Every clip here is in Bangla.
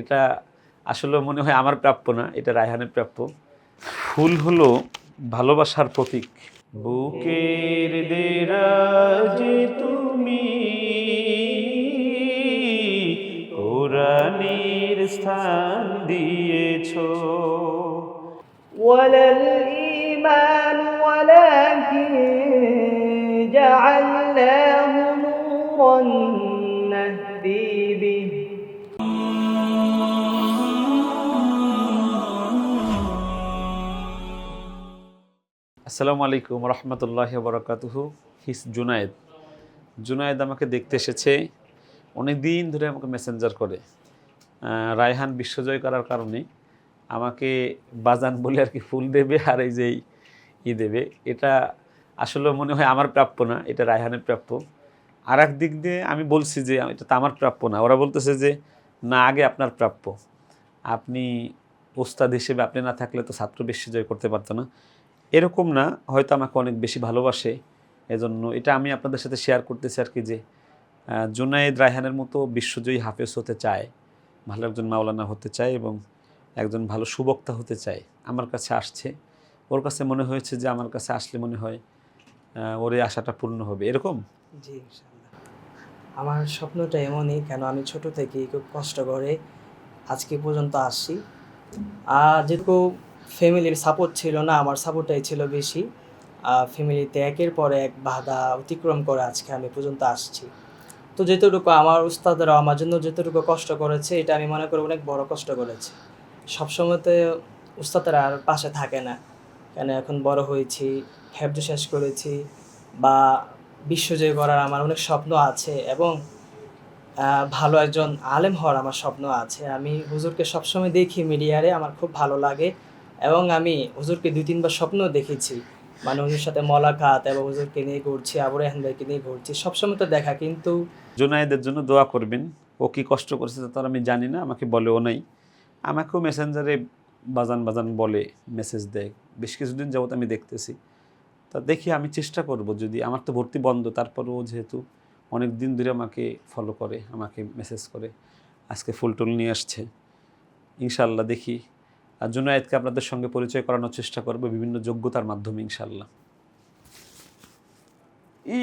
এটা আসলে মনে হয় আমার প্রাপ্য না, এটা রায়হানের প্রাপ্য। ফুল হলো ভালোবাসার প্রতীক। বুকের দেরাজে তুমি, কোরআনের স্থান দিয়েছ। ওয়ালাল ইমান ওয়ালাকিন জাআলনাহু নূরান আসসালামু আলাইকুম রহমতুল্লাহ বরকাতুহু। হিস জুনায়েদ জুনায়েদ আমাকে দেখতে এসেছে অনেক দিন ধরে আমাকে মেসেঞ্জার করে। রায়হান বিশ্বজয় করার কারণে আমাকে বাজান বলে আর কি ফুল দেবে আর এই যে ই দেবে। এটা আসলে মনে হয় আমার প্রাপ্য না, এটা রায়হানের প্রাপ্য। আর এক দিক দিয়ে আমি বলছি যে এটা তো আমার প্রাপ্য না, ওরা বলতেছে যে না, আগে আপনার প্রাপ্য। আপনি ওস্তাদ হিসেবে আপনি না থাকলে তো ছাত্র বিশ্বজয় করতে পারতো না। এরকম না, হয়তো আমাকে অনেক বেশি ভালোবাসে। এজন্য এটা আমি আপনাদের সাথে শেয়ার করতেছি আর কি যে জুনায়েদ রায়হানের মতো বিশ্বজয়ী হাফেজ হতে চায়, ভালো একজন মাওলানা হতে চায় এবং একজন ভালো সুবক্তা হতে চায় আমার কাছে আসছে। ওর কাছে মনে হয়েছে যে আমার কাছে আসলে মনে হয় ওর এই আশাটা পূর্ণ হবে। এরকম? জি আমার স্বপ্নটা এমনই, কেন আমি ছোট থেকেই খুব কষ্ট করে আজকে পর্যন্ত আসছি। আর যেটুকু ফ্যামিলির সাপোর্ট ছিল না, আমার সাপোর্টটাই ছিল বেশি। ফ্যামিলিতে একের পর এক বাধা অতিক্রম করে আজকে আমি পর্যন্ত আসছি। তো যেতটুকু আমার উস্তাদরা আমার জন্য যেতটুকু কষ্ট করেছে, এটা আমি মনে করি অনেক বড় কষ্ট করেছে। সবসময়তে উস্তাদরা আর পাশে থাকে না। কেন এখন বড় হয়েছি হেফজ শেষ করেছি বা বিশ্বজয় করার আমার অনেক স্বপ্ন আছে এবং ভালো একজন আলেম হওয়ার আমার স্বপ্ন আছে। আমি হুজুরকে সবসময় দেখি মিডিয়ারে, আমার খুব ভালো লাগে। এবং আমি হুজুরকে দুই তিনবার স্বপ্ন দেখেছি। মানে হুজুর সাথে মলাকাত এবং হুজুরকে নিয়ে ঘুরছি, আবু রেহান ভাইকে নিয়ে ঘুরছি, সবসময় তো দেখা, কিন্তু জুনায়েদের জন্য দোয়া করবেন। ও কি কষ্ট করেছে তা আমি জানি না, আমাকে বলেও নাই। আমাকেও মেসেঞ্জারে বাজান বাজান বলে মেসেজ দেয়। বেশ কিছুদিন যাবত আমি দেখতেছি। তা দেখি আমি চেষ্টা করব যদি, আমার তো ভর্তি বন্ধ, তারপরেও যেহেতু অনেক দিন ধরে আমাকে ফলো করে, আমাকে মেসেজ করে, আজকে ফুল টুল নিয়ে আসছে। ইনশাল্লাহ দেখি আর জুনায়েদকে আপনাদের সঙ্গে পরিচয় করানোর চেষ্টা করব বিভিন্ন যোগ্যতার মাধ্যমে ইনশাল্লাহ ই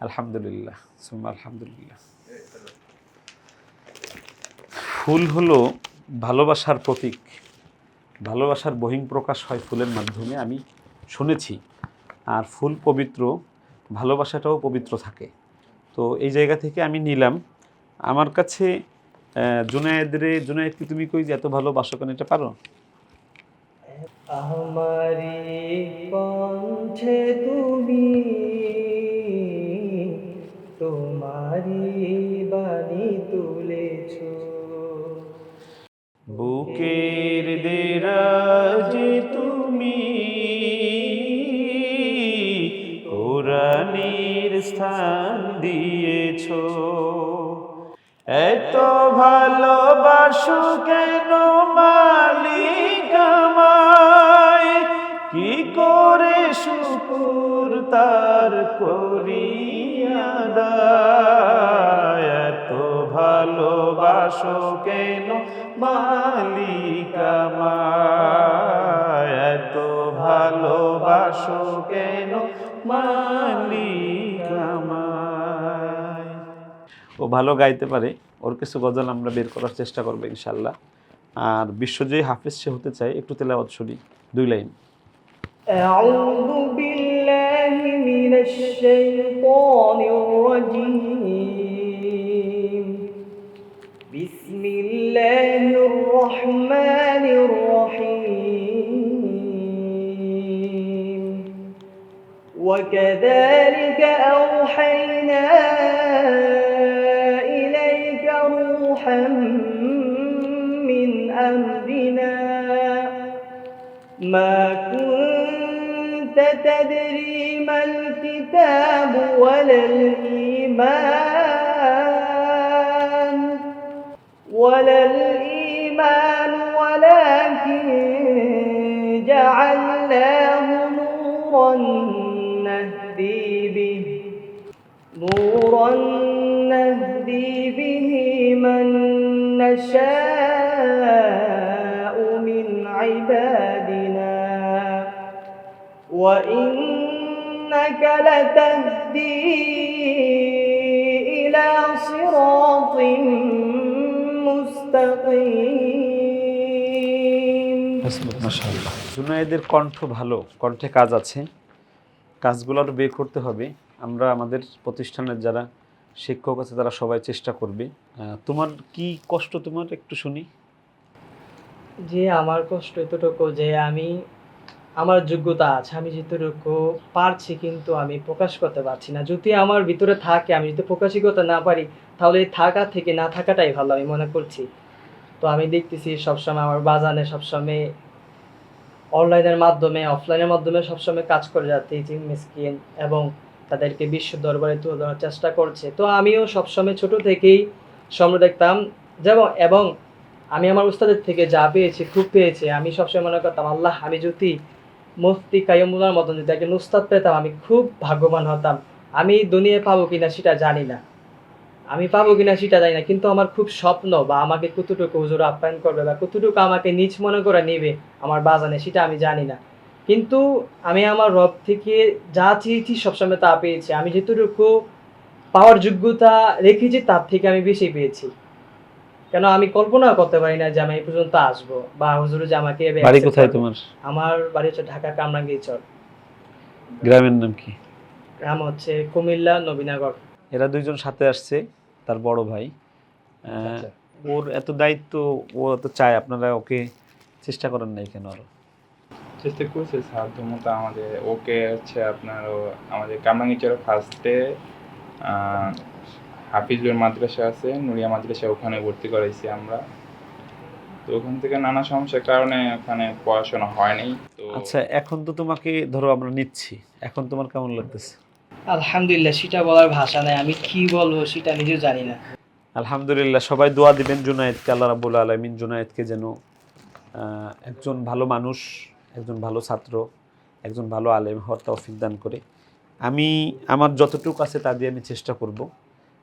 আলহামদুলিল্লাহ আলহামদুলিল্লাহ। ফুল হলো ভালোবাসার প্রতীক। ভালোবাসার বহিং প্রকাশ হয় ফুলের মাধ্যমে, আমি শুনেছি। আর ফুল পবিত্র, ভালোবাসাটাও পবিত্র থাকে। তো এই জায়গা থেকে আমি নিলাম। আমার কাছে জুনায়েদ রে জুনায়েদ কি তুমি কই যে এত ভালোবাসো কেন এটা পারো? আমারি কণ্ঠে তুমি তোমারি বাণী তুলেছ। বুকের দেরাজে তুমি কোরআনের স্থান এত ভালোবাসো কেন মালিক আমায়? কি করে শুকুর তার করিয়া এত ভালোবাসো কেন মালিক আমায়? এত ভালোবাসো কেন মালিক ও ভালো গাইতে পারে ওর কিছু গজল আমরা বের করার চেষ্টা করবো ইনশাল্লাহ আর বিশ্বজয়ী হাফিজ সে হতে চাই একটু তেলাওয়াত শুনি দুই লাইন أعوذ بالله من الشيطان الرجيم بسم الله الرحمن الرحيم وكذلك أوحينا إليك من أمرنا. ما كنت تدري ما الكتاب ولا الإيمان. ولا الإيمان ولكن جعلناه نورا نهدي به. نورا نشاء من عبادنا وإنك لتهدي إلى صراط مستقيم মাশাআল্লাহ জুনায়েদের কণ্ঠ ভালো কণ্ঠে কাজ আছে কাজগুলো আরও বের করতে হবে আমরা আমাদের প্রতিষ্ঠানের যারা শিক্ষক আছে, তারা সবাই চেষ্টা করবে। তোমার কি কষ্ট তোমার একটু শুনি। যে আমার কষ্ট এতটুকু যে আমি, আমার যোগ্যতা আছে, আমি যেতটুকু পারছি কিন্তু আমি প্রকাশ করতে পারছি না। যদি আমার ভিতরে থাকে, আমি যদি প্রকাশই করতে না পারি, তাহলে থাকা থেকে না থাকাটাই ভালো, আমি মনে করছি। তো আমি দেখতেছি সবসময় আমার বাজানে সবসময় অনলাইনের মাধ্যমে, অফলাইনের মাধ্যমে সবসময় কাজ করে যাচ্ছে এবং তাদেরকে বিশ্ব দরবারে তুলে ধরার চেষ্টা করছে। তো আমিও সবসময় ছোট থেকেই স্বপ্ন দেখতাম, যেমন, এবং আমি আমার উস্তাদের থেকে যা পেয়েছি, খুব পেয়েছি। আমি সবসময় মনে করতাম, আল্লাহ, আমি যদি মুফতি কাইমুল্লার মতন যদি একজন উস্তাদ পেতাম, আমি খুব ভাগ্যবান হতাম। আমি দুনিয়ায় পাবো কিনা সেটা জানি না। আমি পাবো কিনা সেটা জানি না। কিন্তু আমার খুব স্বপ্ন বা আমাকে কতটুকু হুজুর আপ্যায়ন করবে বা কতটুকু আমাকে নিজ মনে করে নেবে আমার বাজানে, সেটা আমি জানি না। কিন্তু আমি আমার রব থেকে যা চেয়েছি সবসময় তা পেয়েছি। আমি যেটুকু পাওয়ার যোগ্যতা রেখেছি তার থেকে আমি বেশি পেয়েছি। কেন আমি কল্পনা করতে পারি না যে আমি এই পর্যন্ত আসব বা হুজুর যে আমাকে বাড়ি কোথায় তোমার? আমার বাড়ি হচ্ছে ঢাকা কামরাঙ্গীরচর গ্রামের নাম কি? গ্রাম হচ্ছে কুমিল্লা নবীনগর। এরা দুইজন সাথে আসছে তার বড় ভাই। আহ, আচ্ছা। ওর এত দায়িত্ব ও এত চায় আপনারা ওকে চেষ্টা করেন নাই কেন আরও? চেষ্টা করছে সাধ্য মতো আমাদের ওকে হচ্ছে আপনার ও আমাদের কামরাঙ্গিচর ফার্স্টে হাফিজুর মাদ্রাসা আছে নুরিয়া মাদ্রাসা ওখানে ভর্তি করাইছি আমরা। তো ওখান থেকে নানা সমস্যার কারণে ওখানে পড়াশোনা হয়নি তো আচ্ছা এখন তো তোমাকে ধরো আমরা নিচ্ছি। এখন তোমার কেমন লাগতেছে? আলহামদুলিল্লাহ সেটা বলার ভাষা নাই। আমি কি বলব সেটা নিজেও জানি না। আলহামদুলিল্লাহ সবাই দোয়া দিবেন জুনায়েদকে আল্লাহ রাবুল আলমিন জুনায়েদকে যেন আহ, একজন ভালো মানুষ একজন ভালো ছাত্র, একজন ভালো আলেম হওয়ার তৌফিক দান করে। আমি, আমার যতটুকু আছে তা দিয়ে আমি চেষ্টা করব।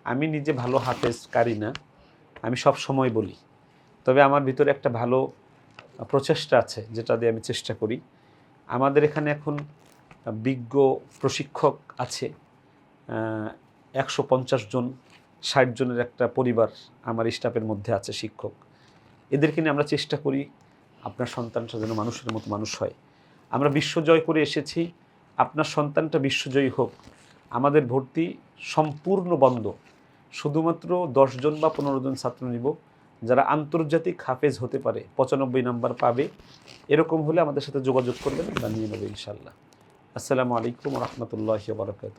আমি নিজে ভালো হাফেজ কারি না, আমি সব সময় বলি। তবে আমার ভিতরে একটা ভালো প্রচেষ্টা আছে যেটা দিয়ে আমি চেষ্টা করি। আমাদের এখানে এখন বিজ্ঞ প্রশিক্ষক আছে একশো পঞ্চাশ জন, ষাট জনের একটা পরিবার আমার স্টাফের মধ্যে আছে শিক্ষক। এদেরকে নিয়ে আমরা চেষ্টা করি আপনার সন্তানটা যেন মানুষের মতো মানুষ হয়। আমরা বিশ্বজয় করে এসেছি। আপনার সন্তানটা বিশ্বজয়ী হোক। আমাদের ভর্তি সম্পূর্ণ বন্ধ। শুধুমাত্র দশজন বা পনেরো জন ছাত্র নিব, যারা আন্তর্জাতিক হাফেজ হতে পারে, পঁচানব্বই নাম্বার পাবে। এরকম হলে আমাদের সাথে যোগাযোগ করবেন আমরা নিয়ে নেব ইনশাল্লাহ আসসালামু আলাইকুম রহমতুল্লাহ বারকাত